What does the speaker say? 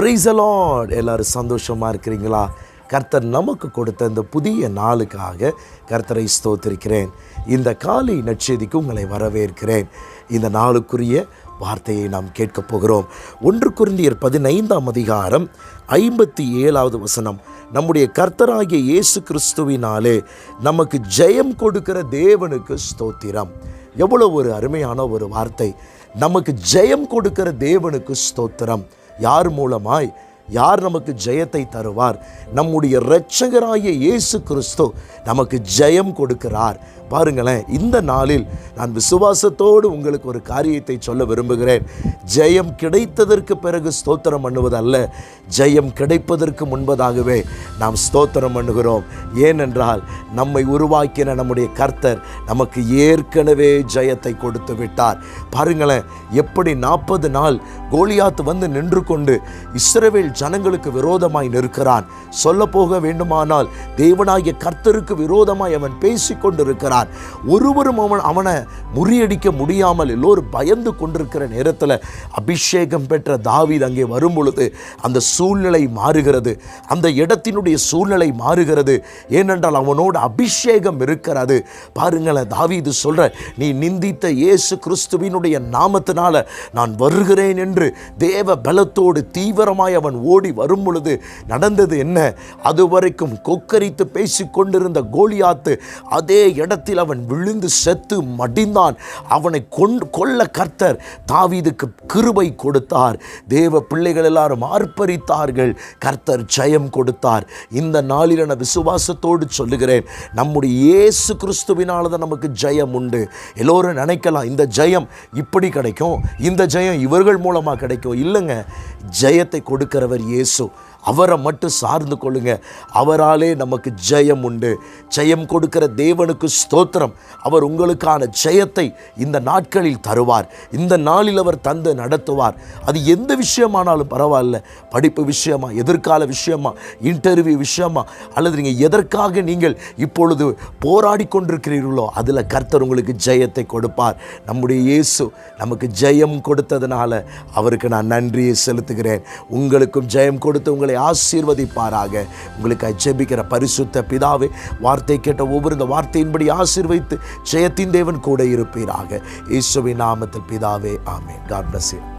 ப்ரைஸலாட் எல்லோரும் சந்தோஷமாக இருக்கிறீங்களா? கர்த்தர் நமக்கு கொடுத்த இந்த புதிய நாளுக்காக கர்த்தரை ஸ்தோத்திருக்கிறேன். இந்த காலை நற்செய்திக்கு உங்களை வரவேற்கிறேன். இந்த நாளுக்குரிய வார்த்தையை நாம் கேட்கப் போகிறோம். ஒன்று குருந்தியர் பதினைந்தாம் அதிகாரம் ஐம்பத்தி ஏழாவது வசனம். நம்முடைய கர்த்தராகிய இயேசு கிறிஸ்துவினாலே நமக்கு ஜெயம் கொடுக்கிற தேவனுக்கு ஸ்தோத்திரம். எவ்வளோ ஒரு அருமையான ஒரு வார்த்தை. நமக்கு ஜெயம் கொடுக்கிற தேவனுக்கு ஸ்தோத்திரம். யார் மூலமாய்? யார் நமக்கு ஜெயத்தை தருவார்? நம்முடைய இரட்சகராகிய இயேசு கிறிஸ்து நமக்கு ஜெயம் கொடுக்கிறார். பாருங்களேன் இந்த நாளில் நான் விசுவாசத்தோடு உங்களுக்கு ஒரு காரியத்தை சொல்ல விரும்புகிறேன். ஜெயம் கிடைத்ததற்கு பிறகு ஸ்தோத்திரம் பண்ணுவதல்ல ஜெயம் கிடைப்பதற்கு முன்பதாகவே நாம் ஸ்தோத்திரம் பண்ணுகிறோம். ஏனென்றால் நம்மை உருவாக்கின நம்முடைய கர்த்தர் நமக்கு ஏற்கனவே ஜெயத்தை கொடுத்து விட்டார். பாருங்களேன் எப்படி நாற்பது நாள் கோலியாத்து வந்து நின்று கொண்டு இஸ்ரவேல் ஜனங்களுக்கு விரோதமாய் நிற்கிறான். சொல்ல போக வேண்டுமானால் தேவனாகிய கர்த்தருக்கு விரோதமாய் அவன் பேசி கொண்டிருக்கிறான். ஒருவரும் அவன் அவனை முறியடிக்க முடியாமல் எல்லோரும் பயந்து கொண்டிருக்கிற நேரத்தில் அபிஷேகம் பெற்ற தாவீத் அங்கே வரும் பொழுது அந்த சூழ்நிலை மாறுகிறது. அந்த இடத்தினுடைய சூழ்நிலை மாறுகிறது. ஏனென்றால் அவனோடு அபிஷேகம் இருக்கிறது. பாருங்களேன் தாவீது சொல்கிற நீ நிந்தித்த இயேசு கிறிஸ்துவினுடைய நாமத்தினால நான் வருகிறேன் என்று தேவ பலத்தோடு தீவிரமாய் அவன் ஓடி வரும் பொழுது நடந்தது என்ன? அதுவரைக்கும் கொக்கரித்து பேசிக்கொண்டிருந்த கோலியாத்து அதே இடத்தில் அவன் விழுந்து செத்து மடிந்தான். அவனை கொண்டு கொல்ல கர்த்தர் தாவீதுக்கு கிருபை கொடுத்தார். தேவ பிள்ளைகள் எல்லாரும் ஆர்ப்பரித்தார்கள். கர்த்தர் ஜெயம் கொடுத்தார். இந்த நாளில் என விசுவாசத்தோடு சொல்லுகிறேன் நம்முடைய இயேசு கிறிஸ்துவினால தான் நமக்கு ஜெயம் உண்டு. எல்லோரும் நினைக்கலாம் இந்த ஜெயம் இப்படி கிடைக்கும் இந்த ஜெயம் இவர்கள் மூலமாக கிடைக்கும். இல்லைங்க ஜெயத்தை கொடுக்கிறவர் இயேசு. அவரை மட்டும் சார்ந்து கொள்ளுங்க. அவராலே நமக்கு ஜெயம் உண்டு. ஜெயம் கொடுக்கிற தேவனுக்கு ஸ்தோத்திரம். அவர் உங்களுக்கான ஜெயத்தை இந்த நாட்களில் தருவார். இந்த நாளில் அவர் தந்து நடத்துவார். அது எந்த விஷயமானாலும் பரவாயில்ல. படிப்பு விஷயமா எதிர்கால விஷயமா இன்டர்வியூ விஷயமா அல்லது நீங்கள் எதற்காக நீங்கள் இப்பொழுது போராடி கொண்டிருக்கிறீர்களோ அதில் கர்த்தர் உங்களுக்கு ஜெயத்தை கொடுப்பார். நம்முடைய இயேசு நமக்கு ஜெயம் கொடுத்ததுனால அவருக்கு நான் நன்றியை செலுத்துகிறேன். உங்களுக்கும் ஜெயம் கொடுத்து உங்களை ஆசீர்வதிப்பாராக. உங்களுக்கு ஜெபிக்கிற பரிசுத்த பிதாவே வார்த்தை கேட்ட ஒவ்வொரு இந்த வார்த்தையின்படி ஆசீர்வைத்து ஜெயத்தின் தேவன் கூட இருப்பீராக. இயேசுவின் நாமத்தில் பிதாவே ஆமே காட் பிளஸ்